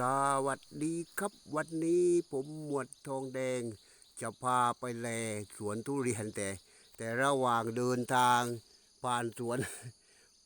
สวัสดีครับ วันนี้ผมหมวดทองแดง จะพาไปแลสวนทุเรียนแต่ แต่ระหว่างเดินทาง ผ่านสวน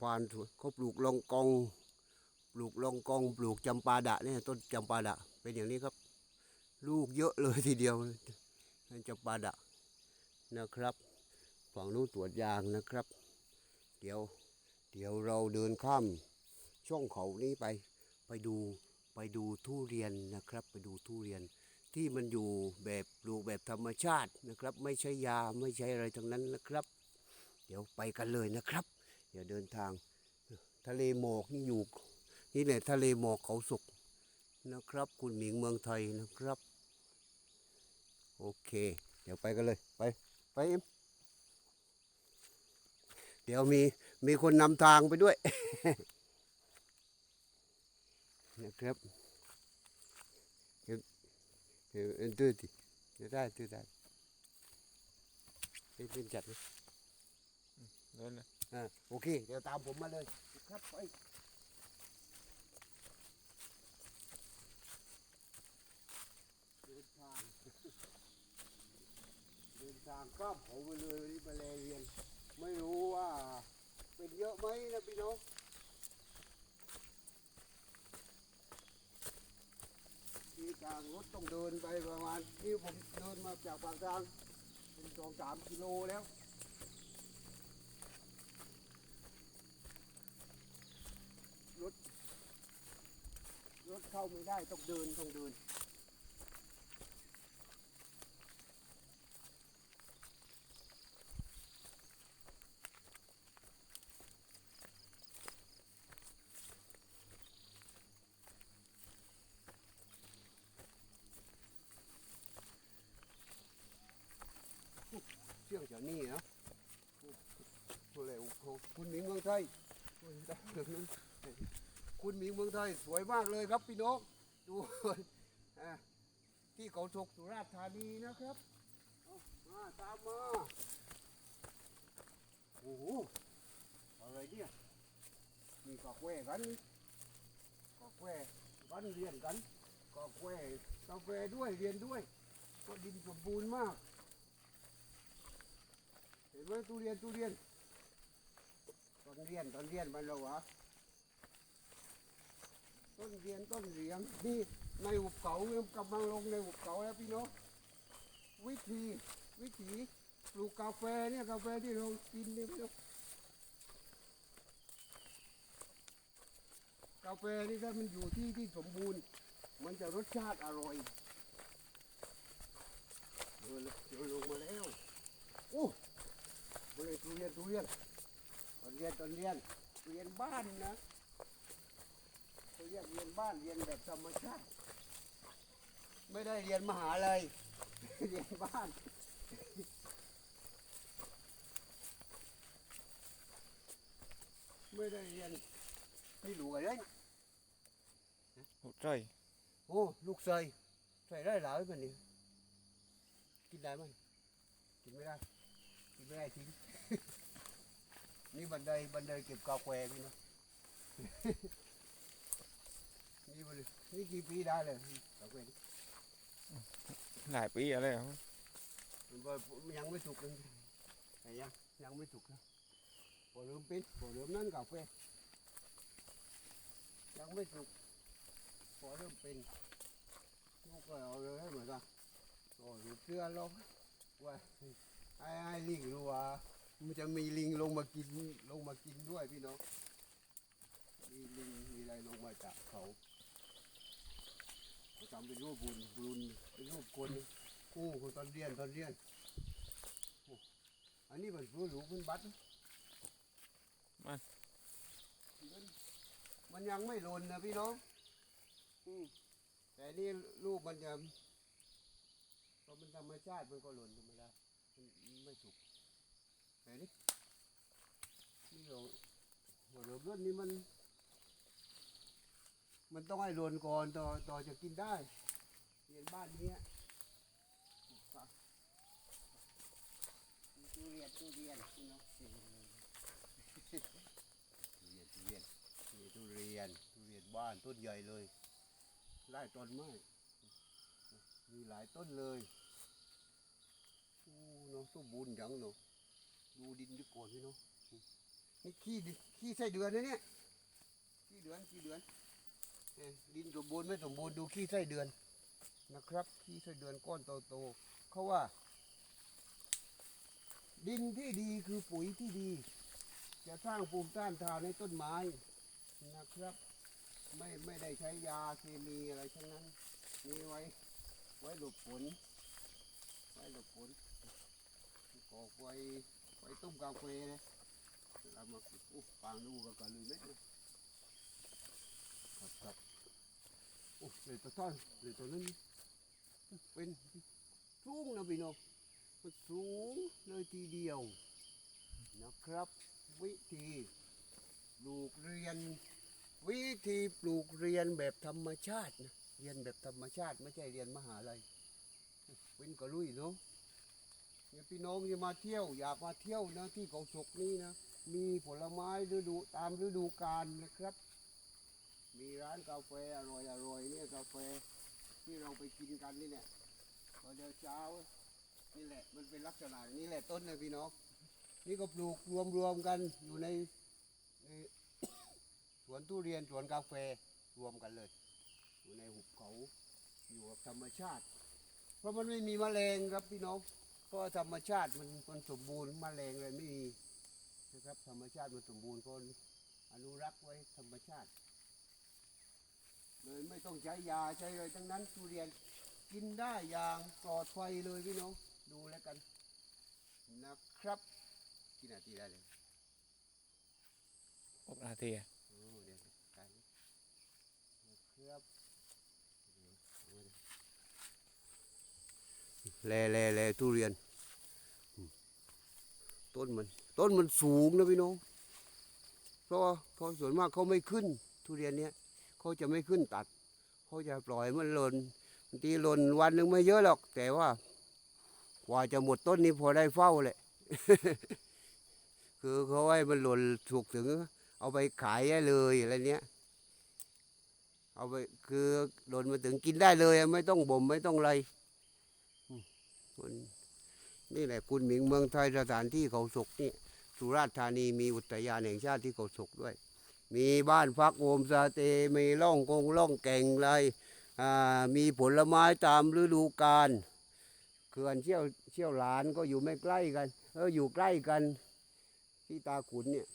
ผ่านสวนเขาปลูกลองกอง ปลูกลองกอง ปลูกจำปาดะเนี่ยต้นจำปาดะ เป็นอย่างนี้ครับ ลูกเยอะเลยทีเดียวจำปาดะนะครับฝั่งนู้นตรวจยางนะครับ เดี๋ยว เดี๋ยวเราเดินข้ามช่องเขานี้ไปไปดู ไปดูทุเรียนนะครับ ไปดูทุเรียนที่มันอยู่แบบปลูกแบบธรรมชาตินะครับ ไม่ใช่ยาไม่ใช่อะไรทั้งนั้นนะครับ เดี๋ยวไปกันเลยนะครับเดี๋ยวเดินทาง ทะเลหมอกนี่อยู่นี่แหละทะเลหมอกเขาสุกนะครับ คุณหมิงเมืองไทยนะครับ โอเค เดี๋ยวไปกันเลยไปไปเอ็มเดี๋ยวมีมีคนนำทางไปด้วย นะครับเดี๋ยวเดี๋ยวเอ็นตื้อดิเดี๋ยวได้ตื้อได้เป็นเป็นจัดนะเดินเลยอ่าโอเค เดี๋ยวตามผมมาเลยครับไปเดินทางเดินทางข้ามเขาไปเลยวันนี้ไปแลเรียน ไม่รู้ว่า เป็นเยอะไหมนะพี่น้อง จากรถต้องเดินไปประมาณนี่ผมเดินมาจากปากทางเป็นสองสามกิโลแล้วรถรถเข้าไม่ได้ต้องเดินต้องเดิน เชื่องจากนี่นะโอ้โหโอ้โหคุณหมิงเมืองไทยคุณหมิงเมืองไทยสวยมากเลยครับพี่น้องดูที่เขาถกสุราษฎร์ธานีนะครับมาตามมาโอ้โหอะไรเนี่ยมีกาแฟกันกาแฟกันเรียนกันกาแฟกาแฟด้วยเรียนด้วย ก็ดินสมบูรณ์มาก เห็นไหมทุเรียนทุเรียนต้นเรียนต้นเรียนมันเราวะต้นเรียนต้นเหลียงนี่ในหุบเขาเนี่ยกำลังลงในหุบเขาแล้วพี่น้องวิธีวิธีปลูกกาแฟเนี่ยกาแฟที่เรากินเนี่ยพี่น้องกาแฟนี่ถ้ามันอยู่ที่ที่สมบูรณ์ มันจะรสชาติอร่อยเดินเลยเดินลงมาแล้วโอ้ บริเวณทุเรียนทุเรียนตอนเรียนตอนเรียนเรียนบ้านนะเขาเรียกเรียนบ้านเรียนแบบธรรมชาติไม่ได้เรียนมหาลัยเรียนบ้านไม่ได้เรียนนี่ดูอะไรเนี่ยโอ้ใจโอ้ลูกใส่ใส่ได้หลายมันนี่กินได้มั้ยกินไม่ได้กินไม่ได้ทิ้ง นี่บันไดบันไดเก็บกาแฟพี่นะ นี่บันไดนี่กี่ปีได้เลยกาแฟนี่หลายปีอะไรเหรอมันบ่ยังไม่สุกเลยแต่ยังยังไม่สุกนะพอเริ่มเป็นพอเริ่มนั่นกาแฟยังไม่สุกพอเริ่มเป็นลูกก็เอาเลยให้เหมือนกันโอ้ยเชื่อลงว่าให้ให้ลิงรู้ว่า มันจะมีลิงลงมากินลงมากินด้วยพี่น้อง มีลิงมีอะไรลงมาจากเขาเขาทำเป็นรูปบุญบุญเป็นรูปคนกู้คนตอนเรียนตอนเรียนโอ้อันนี้มันรู้หลูกมันบัดนะมันมันยังไม่หล่นนะพี่น้องอืมแต่นี่ลูกมันจะพอมันธรรมชาติมันก็หล่นธรรมดามันไม่สุก ไหนนี่นี่เราหัวเรือเลือดนี่มัน มันต้องให้โดนก่อนต่อต่อจะกินได้เรียนบ้านเนี้ยทุเรียนทุเรียนพี่น้องทุเรียนทุเรียนนี่ทุเรียนทุเรียนบ้านต้นใหญ่เลยต้นไม้มีหลายต้นเลยโอ้เนาะสมบูรณ์อย่างเนาะ ดูดินดีก่อนพี่เนาะนี่ขี้ดิขี้ไส้เดือนนะเนี่ยขี้เดือนขี้เดือนเอ้ยดินสมบูรณ์ไม่สมบูรณ์ดูขี้ไส้เดือนนะครับ ขี้ไส้เดือนก้อนโตๆเขาว่า ดินที่ดีคือปุ๋ยที่ดี จะสร้างภูมิต้านทานในต้นไม้นะครับ ไม่ไม่ได้ใช้ยาเคมีอะไรทั้งนั้น มีไว้ ไว้หลบฝนไว้หลบฝนกอกไว้ ไว้ต้มกาแฟนะเรามากินโอ้ปางดูกับกะลือเล็ดนะครับครับโอ้เลยตัวต้อนเลยตัวนั้นเป็นสูงนะพี่น้องมันสูงเลยทีเดียวนะครับ วิธีปลูกเรียน วิธีปลูกเรียนแบบธรรมชาตินะเรียนแบบธรรมชาติไม่ใช่เรียนมหาลัยเป็นกระลุยเนาะ เนี่ยพี่น้องจะมาเที่ยวอยากมาเที่ยวนะที่เขาศกนี้นะมีผลไม้ฤดูตามฤดูกาลนะครับ มีร้านกาแฟอร่อยอร่อยเนี่ยกาแฟที่เราไปกินกันนี่แหละตอนเช้านี่แหละมันเป็นลักษณะนี้แหละต้นนะพี่น้องนี่ก็ปลูกรวมๆกันอยู่ในในสวนทุเรียนสวนกาแฟรวมกันเลย อยู่ในหุบเขาอยู่กับธรรมชาติ เพราะมันไม่มีแมลงครับพี่น้อง ราะว่าธรรมชาติมันมันสมบูรณ์แมลงเลยไม่มีนะครับ ธรรมชาติมันสมบูรณ์คนอนุรักษ์ไว้ธรรมชาติ เลยไม่ต้องใช้ยาใช้อะไรทั้งนั้นทุเรียนกินได้อย่างปลอดภัยเลยพี่น้องดูแล้วกันนะครับกี่นาทีได้เลยหกนาทีอะโอ้เดี๋ยวกันนะครับแล่แล่แล่ทุเรียนอืม ต้นมัน ต้นมันสูงนะพี่น้อง เพราะเพราะส่วนมากเขาไม่ขึ้น ทุเรียนเนี้ยเขาจะไม่ขึ้นตัดเขาจะปล่อยมันหล่นบางทีหล่นวันหนึ่งไม่เยอะหรอก แต่ว่ากว่าจะหมดต้นนี้พอได้เฝ้าแหละ คือเขาให้มันหล่นถูกถึง เอาไปขายได้เลยอะไรเนี้ย เอาไปคือโดนมาถึงกินได้เลย ไม่ต้องบ่มไม่ต้องอะไรอืมมัน นี่แหละคุณหมิงเมืองไทยสถานที่เขาศกนี่สุราษฎร์ธานีมีอุทยานแห่งชาติที่เขาศกด้วย มีบ้านพักโฮมสเตมีร่องกงร่องแก่งไรมีผลไม้ตามฤดูกาลเขื่อนเชี่ยวเชี่ยวหลานก็อยู่ไม่ใกล้กันเอออยู่ใกล้กันที่ตาขุนเนี่ย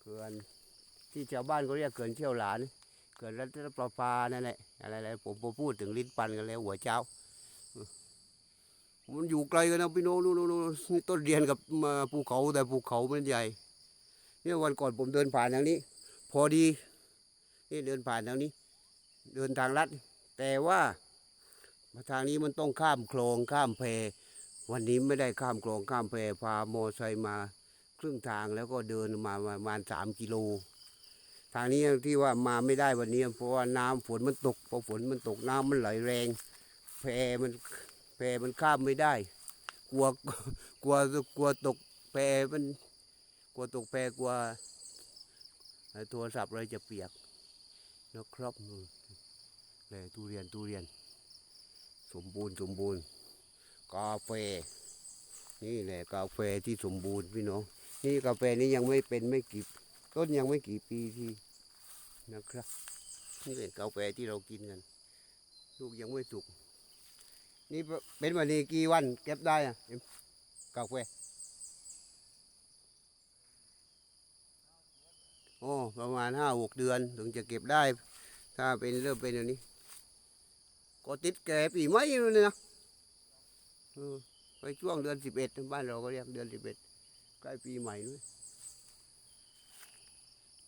เขื่อนที่ชาวบ้านเขาเรียกเขื่อนเชี่ยวหลานเขื่อนรัตนประปานั่นแหละอะไรๆผมผมพูดถึงลิ้นปันกันแล้วหัวเจ้า มันอยู่ไกลกันนะพี่น้องนู่นนู้นนี่ต้นเรียนกับมาภูเขาแต่ภูเขามันใหญ่ เนี่ยวันก่อนผมเดินผ่านทางนี้ พอดีนี่เดินผ่านทางนี้ เดินทางลัด แต่ว่ามาทางนี้มันต้องข้ามคลองข้ามแพวันนี้ไม่ได้ข้ามคลองข้ามแพพาโมอไซค์มาครึ่งทางแล้วก็เดินมาประมาณสามกิโล ทางนี้ที่ว่ามาไม่ได้วันนี้ เพราะว่าน้ำฝนมันตกพอฝนมันตกน้ำมันไหลแรง แพมัน มันข้ามไม่ได้ กลัวกลัวกลัวตกแพมันกลัวตกแพกลัวโทรศัพท์อะไรจะเปียกนะครับเลยทุเรียนทุเรียน สมบูรณ์สมบูรณ์ กาแฟ นี่แหละกาแฟที่สมบูรณ์พี่น้องนี่กาแฟนี้ยังไม่เป็นไม่กี่ต้นยังไม่กี่ปีที่นะครับ นี่เป็นกาแฟที่เรากินกันลูกยังไม่สุก นี่เป็นวันนี้กี่วันเก็บได้อะเอ็มกาแฟโอ้ประมาณห้าหกเดือนถึงจะเก็บได้ ถ้าเป็นเริ่มเป็นอย่างนี้ ก็ติดแก่ปีไม่เลยนะไปช่วงเดือนสิบเอ็ดบ้านเราก็เรียกเดือนสิบเอ็ดใกล้ปีใหม่ด้วย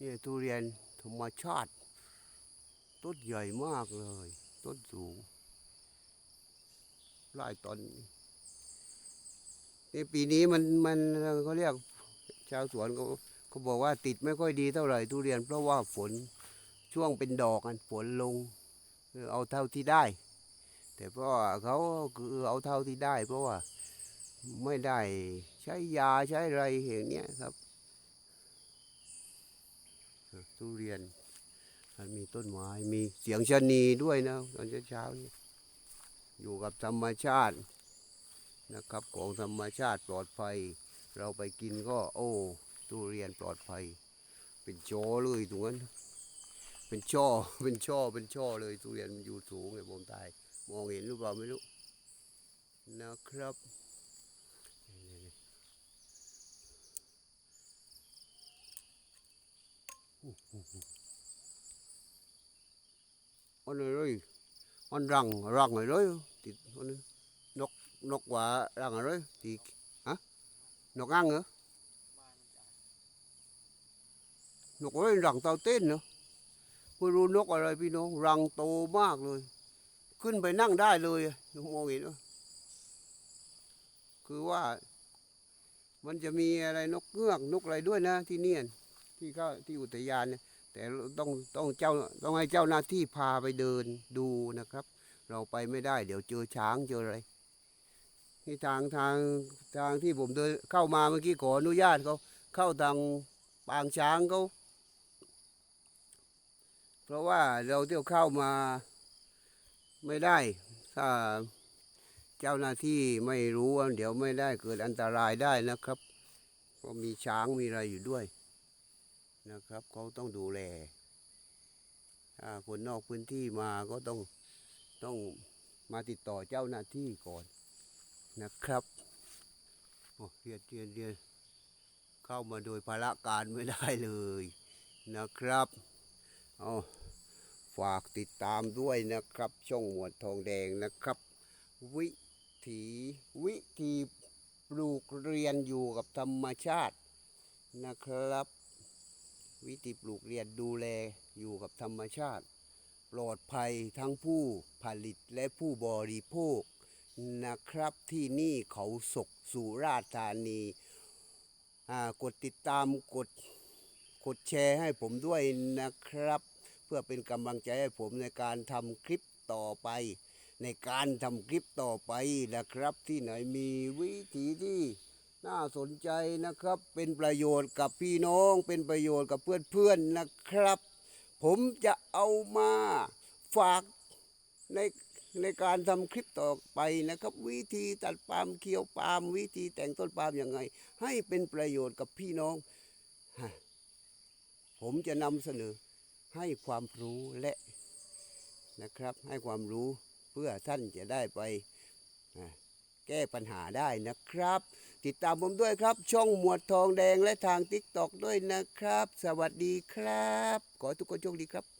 นี่ทุเรียนธรรมชาติต้นใหญ่มากเลย ต้นสูง หลายต้นนี่ปีนี้มันมันเขาเรียกชาวสวนเขาเขาบอกว่าติดไม่ค่อยดีเท่าไหร่ทุเรียน เพราะว่าฝนช่วงเป็นดอกกันฝนลงเอาเท่าที่ได้ แต่เพราะว่าเขาคือเอาเท่าที่ได้ เพราะว่าไม่ได้ใช้ยาใช้อะไรอย่างเนี้ยครับทุเรียนมันมีต้นไม้มีเสียงชนีด้วยนะตอนเช้าๆนี่ อยู่กับธรรมชาตินะครับของธรรมชาติปลอดภัย เราไปกินก็โอ้ทุเรียนปลอดภัย เป็นจอเลยตรงนั้นเป็นช่อเป็นช่อเป็นช่อเลยทุเรียนมันอยู่สูงไงผมตายมองเห็นหรือเปล่าไม่รู้นะครับอันนี้เลย อันรังรังอะไรเลยติดอันนี้นกนกว่ารังอะไรติดฮะนกอ่างเหรอนกอะไรรังเต่าเต้นเนาะไม่รู้นกอะไรพี่น้องรังโตมากเลย ขึ้นไปนั่งได้เลยอะมองเห็นว่าคือว่า มันจะมีอะไรนกเงือกนกอะไรด้วยนะที่เนี่ยที่เข้าที่อุทยานเนี่ย แต่ต้องต้องเจ้าต้องให้เจ้าหน้าที่พาไปเดินดูนะครับ เราไปไม่ได้ เดี๋ยวเจอช้างเจออะไรนี่ทางทางทางที่ผมเดินเข้ามาเมื่อกี้ขออนุญาตเขาเข้าทางปางช้างเขาเพราะว่าเราเที่ยวเข้ามาไม่ได้ ถ้าเจ้าหน้าที่ไม่รู้เดี๋ยวไม่ได้เกิดอันตรายได้นะครับ เพราะมีช้างมีอะไรอยู่ด้วย นะครับเขาต้องดูแล ถ้าคนนอกพื้นที่มาก็ต้องต้องมาติดต่อเจ้าหน้าที่ก่อนนะครับโอ้เรียนเรียนเรียนเข้ามาโดยภาระการไม่ได้เลยนะครับเอาฝากติดตามด้วยนะครับ ช่องหมวดทองแดงนะครับ วิถีวิธีปลูกเรียนอยู่กับธรรมชาตินะครับ วิธีปลูกเรียนดูแลอยู่กับธรรมชาติ ปลอดภัยทั้งผู้ผลิตและผู้บริโภคนะครับที่นี่เขาศกสุราษฎร์ธานีอ่ากดติดตามกดกดแชร์ให้ผมด้วยนะครับ เพื่อเป็นกำลังใจให้ผมในการทำคลิปต่อไป ในการทำคลิปต่อไปนะครับ ที่ไหนมีวิธีที่ น่าสนใจนะครับ เป็นประโยชน์กับพี่น้อง เป็นประโยชน์กับเพื่อนๆนะครับ ผมจะเอามาฝากในในการทำคลิปต่อไปนะครับ วิธีตัดปาล์มเคี้ยวปาล์มวิธีแต่งต้นปาล์มยังไง ให้เป็นประโยชน์กับพี่น้อง ผมจะนำเสนอให้ความรู้และนะครับ ให้ความรู้เพื่อท่านจะได้ไปแก้ปัญหาได้นะครับ ติดตามผมด้วยครับ ช่องหมวดทองแดงและทางทิกตอกด้วยนะครับ สวัสดีครับ ขอให้ทุกคนโชคดีครับ